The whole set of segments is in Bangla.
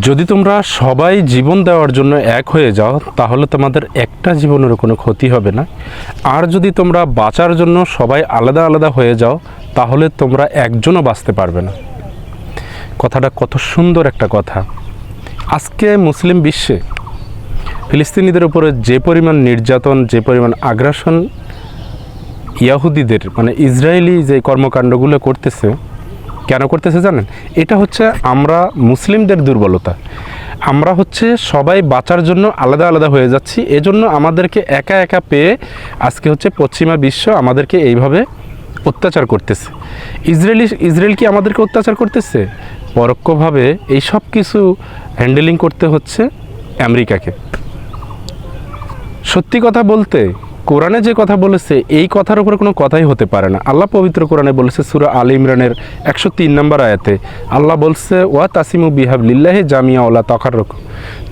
যদি তোমরা সবাই জীবন দেওয়ার জন্য এক হয়ে যাও, তাহলে তোমাদের একটা জীবনেরও কোনো ক্ষতি হবে না। আর যদি তোমরা বাঁচার জন্য সবাই আলাদা আলাদা হয়ে যাও, তাহলে তোমরা একজনও বাঁচতে পারবে না। কথাটা কত সুন্দর একটা কথা। আজকে মুসলিম বিশ্বে ফিলিস্তিনিদের উপরে যে পরিমাণ নির্যাতন, যে পরিমাণ আগ্রাসন, ইয়াহুদিদের মানে ইসরায়েলি যে কর্মকাণ্ডগুলো করতেছে কেন করতেছে জানেন? এটা হচ্ছে আমরা মুসলিমদের দুর্বলতা। আমরা হচ্ছে সবাই বাঁচার জন্য আলাদা আলাদা হয়ে যাচ্ছি। এজন্য আমাদেরকে একা একা পেয়ে আজকে হচ্ছে পশ্চিমা বিশ্ব আমাদেরকে এইভাবে অত্যাচার করতেছে। ইসরায়েলি, ইসরায়েল কি আমাদেরকে অত্যাচার করতেছে? পরোক্ষভাবে এই সব কিছু হ্যান্ডেলিং করতে হচ্ছে আমেরিকাকে। সত্যি কথা বলতে কোরআনে যে কথা বলেছে, এই কথার উপরে কোনো কথাই হতে পারে না। আল্লাহ পবিত্র কোরআনে বলেছে, সুরা আল ইমরানের একশো তিন নম্বর আয়াতে, আল্লাহ বলছে, ওয়া তাসিমু বিহাব লিল্লাহে জামিয়া ওলা তখার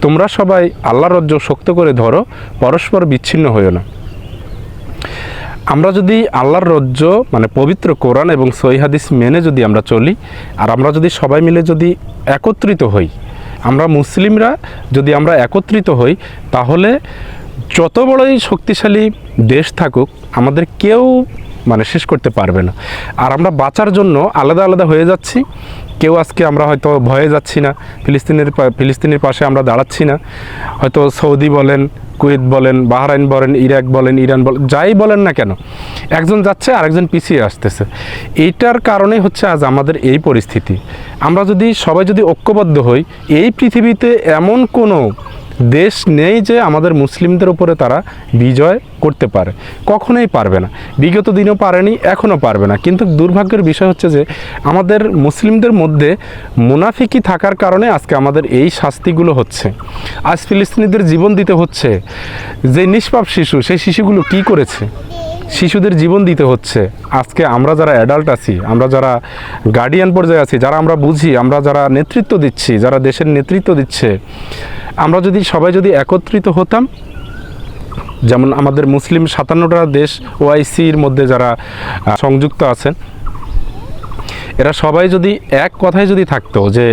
তোমরা সবাই আল্লাহ রজ্জ শক্ত করে ধরো, পরস্পর বিচ্ছিন্ন হইও না। আমরা যদি আল্লাহর রজ্জ মানে পবিত্র কোরআন এবং সৈহাদিস মেনে যদি আমরা চলি, আর আমরা যদি সবাই মিলে যদি একত্রিত হই, আমরা মুসলিমরা যদি আমরা একত্রিত হই, তাহলে যত বড়ই শক্তিশালী দেশ থাকুক, আমাদের কেউ মানে শেষ করতে পারবে না। আর আমরা বাঁচার জন্য আলাদা আলাদা হয়ে যাচ্ছি। কেউ আজকে আমরা হয়তো ভয়ে যাচ্ছি না, ফিলিস্তিনের ফিলিস্তিনের পাশে আমরা দাঁড়াচ্ছি না। হয়তো সৌদি বলেন, কুয়েত বলেন, বাহরাইন বলেন, ইরাক বলেন, ইরান বলেন, যাই বলেন না কেন, একজন যাচ্ছে, আরেকজন পিছিয়ে আসতেছে। এইটার কারণে হচ্ছে আজ আমাদের এই পরিস্থিতি। আমরা যদি, সবাই যদি ঐক্যবদ্ধ হই, এই পৃথিবীতে এমন কোনো দেশ নেই যে আমাদের মুসলিমদের উপরে তারা বিজয় করতে পারে। কখনোই পারবে না। বিগত দিনও পারেনি, এখনও পারবে না। কিন্তু দুর্ভাগ্যের বিষয় হচ্ছে যে আমাদের মুসলিমদের মধ্যে মুনাফিকি থাকার কারণে আজকে আমাদের এই শাস্তিগুলো হচ্ছে। আজ ফিলিস্তিনিদের জীবন দিতে হচ্ছে। যে নিষ্পাপ শিশু, সেই শিশুগুলো কি করেছে? শিশুদের জীবন দিতে হচ্ছে। আজকে আমরা যারা অ্যাডাল্ট আছি, আমরা যারা গার্ডিয়ান পর্যায়ে আছি, যারা আমরা বুঝি, আমরা যারা নেতৃত্ব দিচ্ছি, যারা দেশের নেতৃত্ব দিচ্ছে আমরা যদি সবাই যদি একত্রিত হতাম, যেমন আমাদের মুসলিম সাতান্নটা দেশ ওআইসির মধ্যে যারা সংযুক্ত আছেন, এরা সবাই যদি এক কথায় যদি থাকতো যে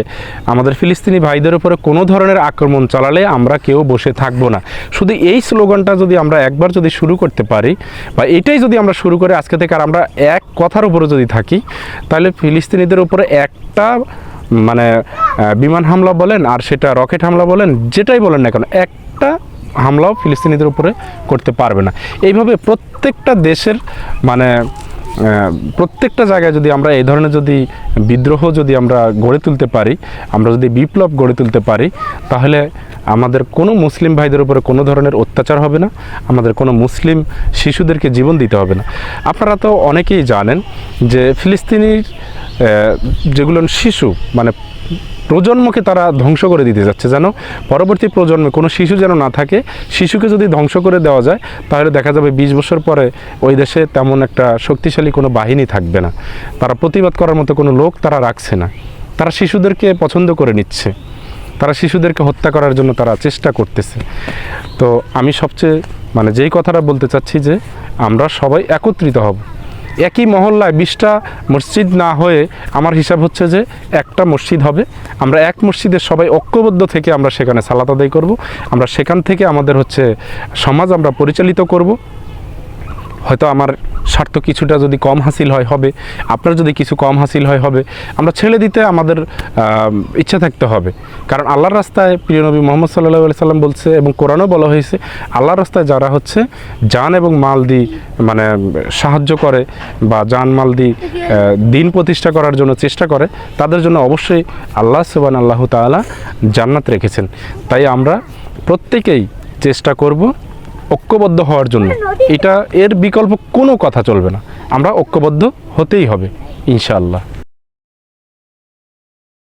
আমাদের ফিলিস্তিনি ভাইদের উপরে কোনো ধরনের আক্রমণ চালালে আমরা কেউ বসে থাকব না। শুধু এই স্লোগানটা যদি আমরা একবার যদি শুরু করতে পারি, বা এটাই যদি আমরা শুরু করে আজকে থেকে আর আমরা এক কথার উপরে যদি থাকি, তাহলে ফিলিস্তিনিদের উপরে একটা মানে বিমান হামলা বলেন আর সেটা রকেট হামলা বলেন, যেটাই বলেন না কেন, একটা হামলাও ফিলিস্তিনিদের উপরে করতে পারবে না। এইভাবে প্রত্যেকটা দেশের মানে প্রত্যেকটা জায়গায় যদি আমরা এই ধরনের যদি বিদ্রোহ যদি আমরা গড়ে তুলতে পারি, আমরা যদি বিপ্লব গড়ে তুলতে পারি, তাহলে আমাদের কোনো মুসলিম ভাইদের উপরে কোনো ধরনের অত্যাচার হবে না, আমাদের কোনো মুসলিম শিশুদেরকে জীবন দিতে হবে না। আপনারা তো অনেকেই জানেন যে ফিলিস্তিনির যেগুলো শিশু মানে প্রজন্মকে তারা ধ্বংস করে দিতে যাচ্ছে যেন পরবর্তী প্রজন্মে কোনো শিশু যেন না থাকে, শিশুকে যদি ধ্বংস করে দেওয়া যায়, তাহলে দেখা যাবে বিশ বছর পরে ওই দেশে তেমন একটা শক্তিশালী কোনো বাহিনী থাকবে না। তারা প্রতিবাদ করার মতো কোনো লোক তারা রাখছে না। তারা শিশুদেরকে পছন্দ করে নিচ্ছে। তারা শিশুদেরকে হত্যা করার জন্য তারা চেষ্টা করতেছে। তো আমি সবচেয়ে মানে যেই কথাটা বলতে চাচ্ছি যে, আমরা সবাই একত্রিত হব। একই মহল্লায় বিশটা মসজিদ না হয়ে আমার হিসাব হচ্ছে যে একটা মসজিদ হবে। আমরা এক মসজিদে সবাই ঐক্যবদ্ধ থেকে আমরা সেখানে সালাত আদায় করব। আমরা সেখান থেকে আমাদের হচ্ছে সমাজ আমরা পরিচালিত করব। হয়তো আমার স্বার্থ কিছুটা যদি কম হাসিল হয়, হবে। আপনার যদি কিছু কম হাসিল হয়, হবে। আমরা ছেড়ে দিতে আমাদের ইচ্ছা থাকতে হবে। কারণ আল্লাহর রাস্তায় প্রিয় নবী মোহাম্মদ সাল্লাহ সাল্লাম বলছে এবং কোরআনও বলা হয়েছে, আল্লাহর রাস্তায় যারা হচ্ছে জান এবং মাল দি মানে সাহায্য করে বা জান, মাল দি দিন প্রতিষ্ঠা করার জন্য চেষ্টা করে, তাদের জন্য অবশ্যই আল্লাহ সুবান আল্লাহ তাআলা জান্নাত রেখেছেন। তাই আমরা প্রত্যেকেই চেষ্টা করব ঐক্যবদ্ধ হওয়ার জন্য। এটা এর বিকল্প কোনো কথা চলবে না। আমরা ঐক্যবদ্ধ হতেই হবে, ইনশাআল্লাহ।